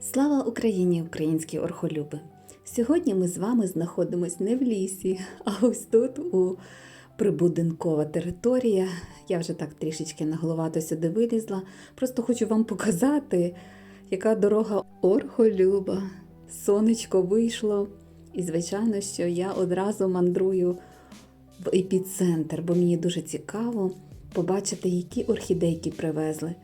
Слава Україні, українські орхолюби! Сьогодні ми з вами знаходимось не в лісі, а ось тут у прибудинкова територія. Я вже так трішечки наголовато сюди вилізла. Просто хочу вам показати, яка дорога орхолюба. Сонечко вийшло, і, звичайно, що я одразу мандрую в епіцентр, бо мені дуже цікаво побачити, які орхідейки привезли.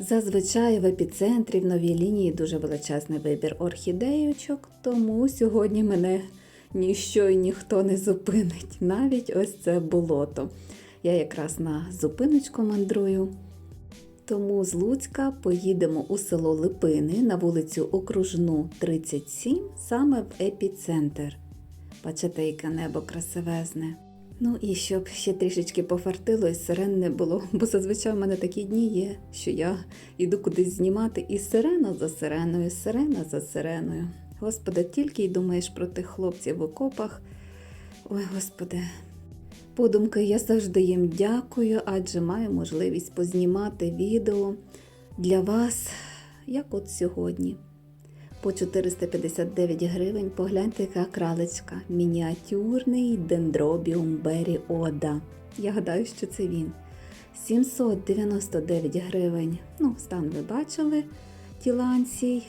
Зазвичай в епіцентрі в новій лінії дуже величезний вибір орхідейочок, тому сьогодні мене ніщо і ніхто не зупинить, навіть ось це болото. Я якраз на зупиночку мандрую. Тому з Луцька поїдемо у село Липини на вулицю Окружну 37, саме в епіцентр. Бачите, яке небо красивезне. Ну і щоб ще трішечки пофартило і сирен не було, бо зазвичай в мене такі дні є, що я йду кудись знімати і сирена за сиреною, сирена за сиреною. Господи, тільки й думаєш про тих хлопців в окопах. Ой, Господи. Подумки я завжди їм дякую, адже маю можливість познімати відео для вас, як от сьогодні. По 459 гривень погляньте, яка кралечка. Мініатюрний дендробіум Бері Ода. Я гадаю, що це він. 799 гривень. Ну, стан ви бачили тіланцій.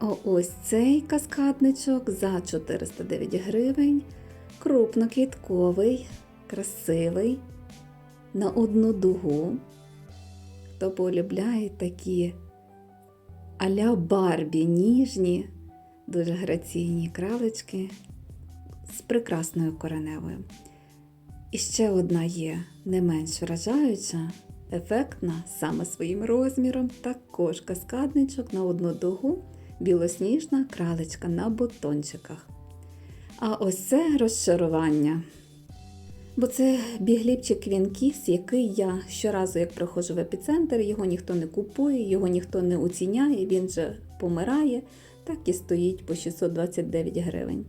О, ось цей каскадничок за 409 гривень. Крупноквітковий, красивий. На одну дугу. Хто полюбляє такі аля Барбі ніжні, дуже граційні кралечки з прекрасною кореневою. І ще одна є не менш вражаюча, ефектна саме своїм розміром, також каскадничок на одну дугу, білосніжна кралечка на бутончиках. А ось це розчарування. Бо це бігліпчик Вінкіс, який я щоразу, як приходжу в епіцентр, його ніхто не купує, його ніхто не оціняє, він же помирає, так і стоїть по 629 гривень.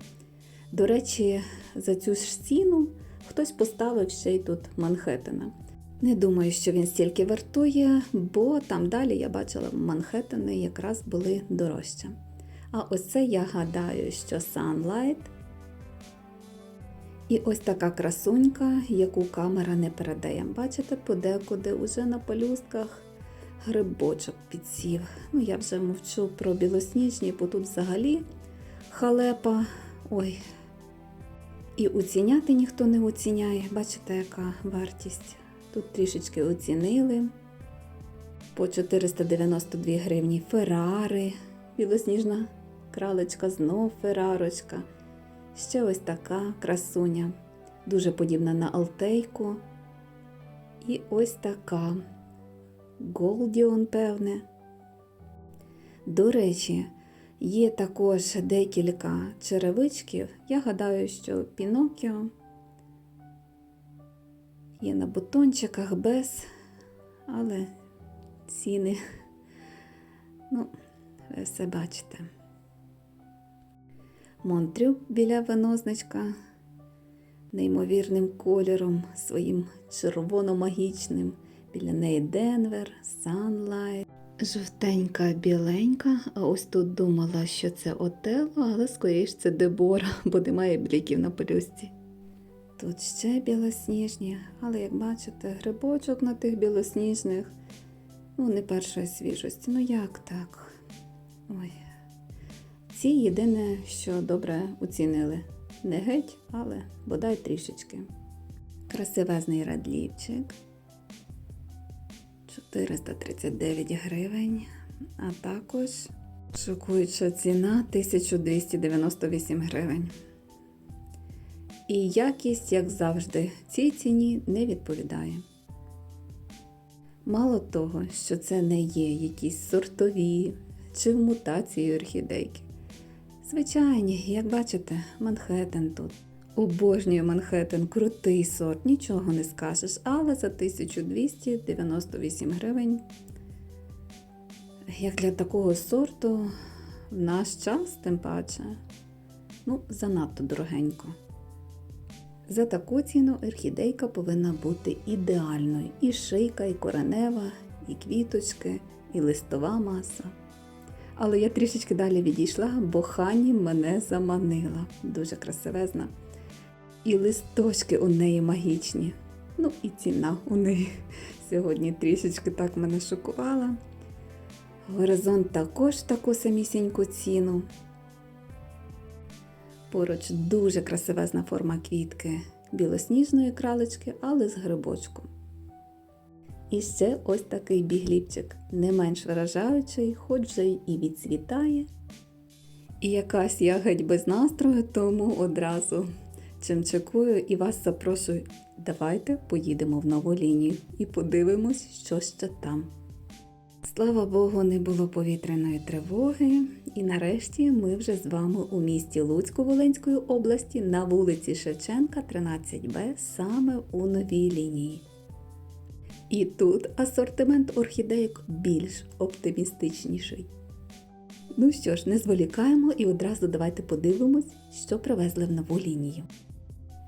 До речі, за цю ж ціну хтось поставив ще й тут Манхеттена. Не думаю, що він стільки вартує, бо там далі я бачила Манхеттени якраз були дорожче. А ось це я гадаю, що Sunlight – і ось така красунька, яку камера не передає. Бачите, подекуди уже на пелюстках грибочок підсів. Ну, я вже мовчу про білосніжні, бо тут взагалі халепа. Ой. І оціняти ніхто не оціняє. Бачите, яка вартість. Тут трішечки оцінили. По 492 гривні Феррари. Білосніжна кралечка, знов Феррарочка. Ще ось така красуня, дуже подібна на алтейку. І ось така Голдіон, певне. До речі, є також декілька черевичків. Я гадаю, що Пінокіо є на бутончиках без, але ціни, ну, ви все бачите. Монтрю біля винозначка неймовірним кольором, своїм червоно-магічним. Біля неї Денвер, Sunlight. Жовтенька, біленька, а ось тут думала, що це Отелло, але скоріш це Дебора, бо немає бліків на пелюсті. Тут ще білосніжні, але як бачите, грибочок на тих білосніжних, ну, не першої свіжості. Ну як так? Ой. Ці єдине, що добре оцінили. Не геть, але бодай трішечки. Красивезний радлівчик. 439 гривень. А також шокуюча ціна 1298 гривень. І якість, як завжди, цій ціні не відповідає. Мало того, що це не є якісь сортові чи в мутації орхідейки. Звичайні, як бачите, Манхеттен тут. Обожнюю Манхеттен, крутий сорт, нічого не скажеш, але за 1298 гривень. Як для такого сорту, в наш час, тим паче, ну, занадто дорогенько. За таку ціну орхідейка повинна бути ідеальною. І шийка, і коренева, і квіточки, і листова маса. Але я трішечки далі відійшла, бо хані мене заманила. Дуже красивезна. І листочки у неї магічні. Ну і ціна у неї сьогодні трішечки так мене шокувала. Горизонт також таку самісіньку ціну. Поруч дуже красивезна форма квітки білосніжної кралечки, але з грибочком. І ще ось такий бігліпчик, не менш вражаючий, хоч вже і відцвітає. І якась я геть без настрою, тому одразу чимчикую і вас запрошую. Давайте поїдемо в нову лінію і подивимось, що ще там. Слава Богу, не було повітряної тривоги, і нарешті ми вже з вами у місті Луцьку Волинської області на вулиці Шевченка, 13Б, саме у новій лінії. І тут асортимент орхідейок більш оптимістичніший. Ну що ж, не зволікаємо і одразу давайте подивимось, що привезли в нову лінію.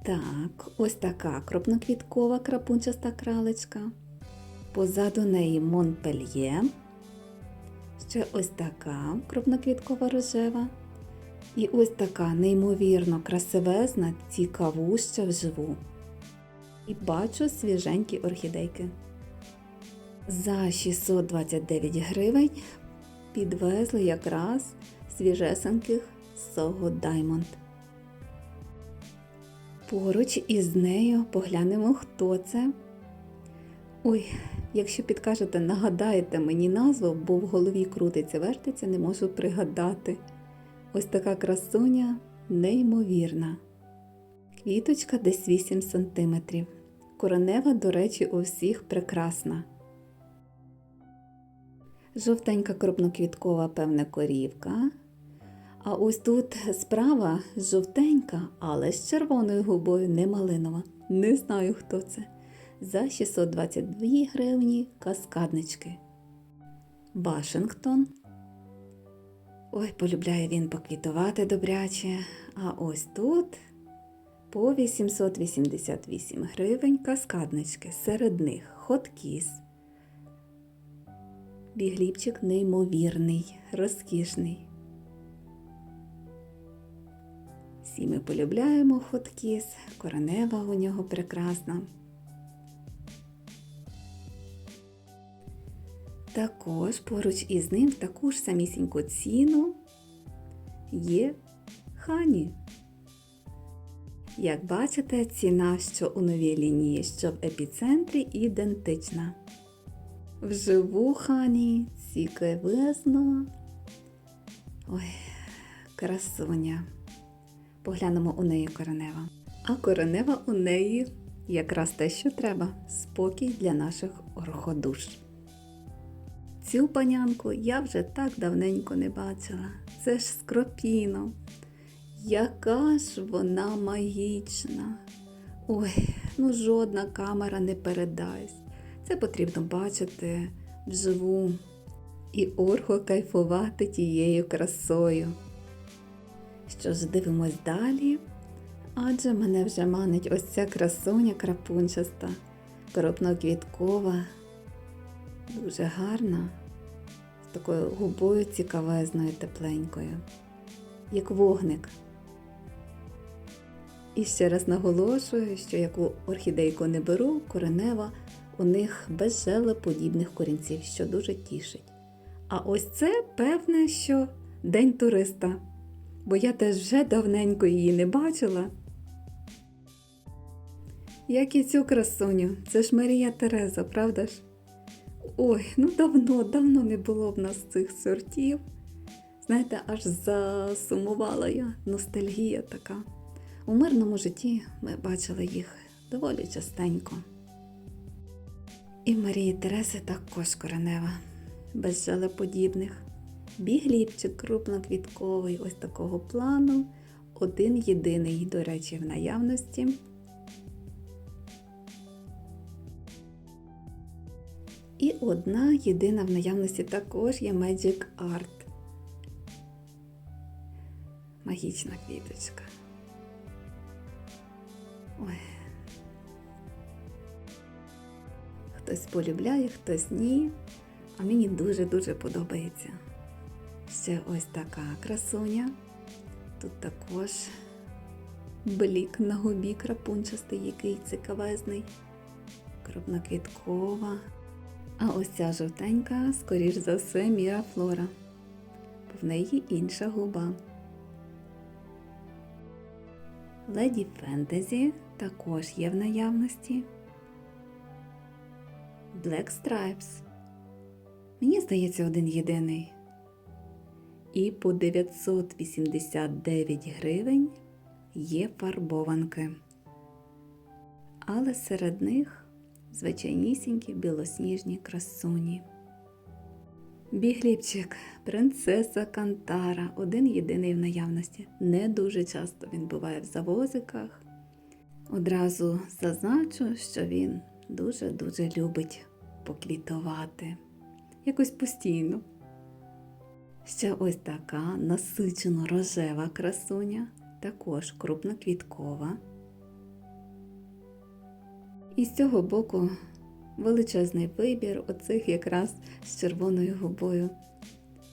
Так, ось така кропноквіткова крапунчаста кралечка. Позаду неї Монпельє. Ще ось така крупноквіткова рожева. І ось така неймовірно красивезна, цікавуща вживу. І бачу свіженькі орхідейки. За 629 гривень підвезли якраз свіжесеньких Сого Diamond. Поруч із нею поглянемо, хто це. Ой, якщо підкажете, нагадаєте мені назву, бо в голові крутиться, вертиться, не можу пригадати. Ось така красуня неймовірна. Квіточка десь 8 см. Коронева, до речі, у всіх прекрасна. Жовтенька крупноквіткова, певне, корівка. А ось тут справа жовтенька, але з червоною губою не малинова. Не знаю, хто це за 622 гривні каскаднички. Вашингтон. Ой, полюбляє він поквітувати добряче. А ось тут по 888 гривень каскаднички. Серед них хоткіс. Бігліпчик неймовірний, розкішний. Всі ми полюбляємо хоткіс, коренева у нього прекрасна. Також поруч із ним в таку ж самісіньку ціну є хані. Як бачите, ціна, що у новій лінії, що в епіцентрі, ідентична. Вживу хані цікавезно. Ой, красуня. Поглянемо у неї коренева. А коренева у неї якраз те, що треба спокій для наших орходуш. Цю панянку я вже так давненько не бачила. Це ж скропіно. Яка ж вона магічна. Ой, ну жодна камера не передасть. Це потрібно бачити вживу і орго кайфувати тією красою. Що ж, дивимось далі. Адже мене вже манить ось ця красуня крапунчаста, коропноквіткова, дуже гарна, з такою губою цікавезною, тепленькою, як вогник. І ще раз наголошую, що яку орхідейку не беру, коренева у них без желеподібних корінців, що дуже тішить. А ось це певне, що День туриста, бо я теж вже давненько її не бачила. Як і цю красуню, це ж Марія Тереза, правда ж? Ой, ну давно, давно не було в нас цих сортів. Знаєте, аж засумувала я, ностальгія така. У мирному житті ми бачили їх доволі частенько. І Марії Тереси також коренева, без жалеподібних. Бігліпчик крупноквітковий, ось такого плану, один єдиний, до речі, в наявності. І одна єдина в наявності також є Magic Art. Магічна квіточка. Ой. Хтось полюбляє, хтось ні. А мені дуже-дуже подобається. Ще ось така красуня. Тут також блік на губі крапунчастий, який цікавезний, крупноквіткова. А ось ця жовтенька, скоріш за все, Міра Флора. Бо в неї інша губа. Леді Фентезі також є в наявності. Black Stripes. Мені здається, один єдиний. І по 989 гривень є фарбованки. Але серед них звичайнісінькі білосніжні красуні. Бігліпчик, принцеса Кантара, один єдиний в наявності. Не дуже часто він буває в завозиках. Одразу зазначу, що він дуже-дуже любить поквітувати. Якось постійно. Ще ось така насичено рожева красуня, також крупноквіткова. І з цього боку величезний вибір оцих якраз з червоною губою,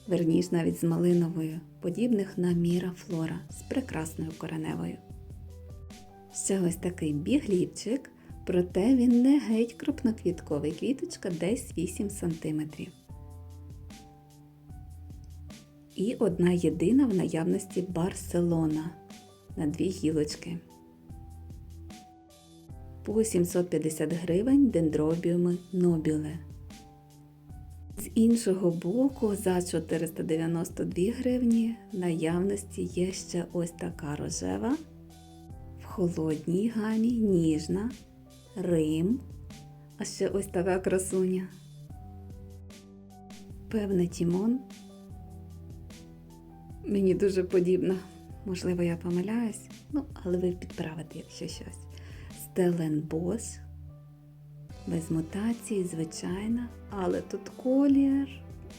верніш навіть з малиновою, подібних на Міра Флора з прекрасною кореневою. Ще ось такий біглівчик, проте він не геть крупноквітковий, квіточка десь 8 см. І одна єдина в наявності Барселона на дві гілочки. По 750 гривень дендробіуми Нобіле. З іншого боку, за 492 гривні в наявності є ще ось така рожева, в холодній гамі, ніжна, Рим, а ще ось така красуня. Певне Тімон. Мені дуже подібна. Можливо, я помиляюсь, ну, але ви підправите, якщо щось. Стеленбос. Без мутації, звичайна, але тут колір.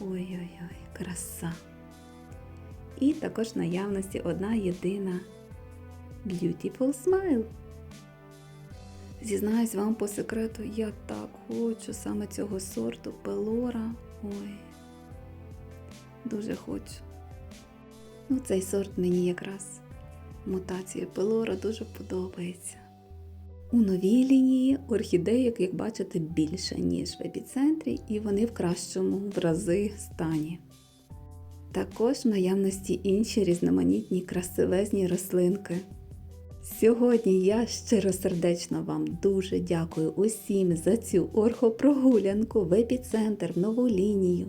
Ой-ой-ой, краса. І також наявності одна єдина Beautiful Smile. Зізнаюсь вам по секрету, я так хочу саме цього сорту Пелора. Ой, дуже хочу. Ну, цей сорт мені якраз мутація Пелора дуже подобається. У новій лінії орхідейок, як бачите, більше, ніж в епіцентрі, і вони в кращому в рази стані. Також в наявності інші різноманітні красивезні рослинки. Сьогодні я щиросердечно вам дуже дякую усім за цю орхопрогулянку в епіцентр в нову лінію.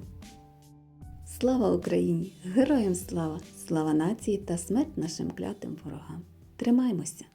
Слава Україні! Героям слава! Слава нації та смерть нашим клятим ворогам! Тримаймося!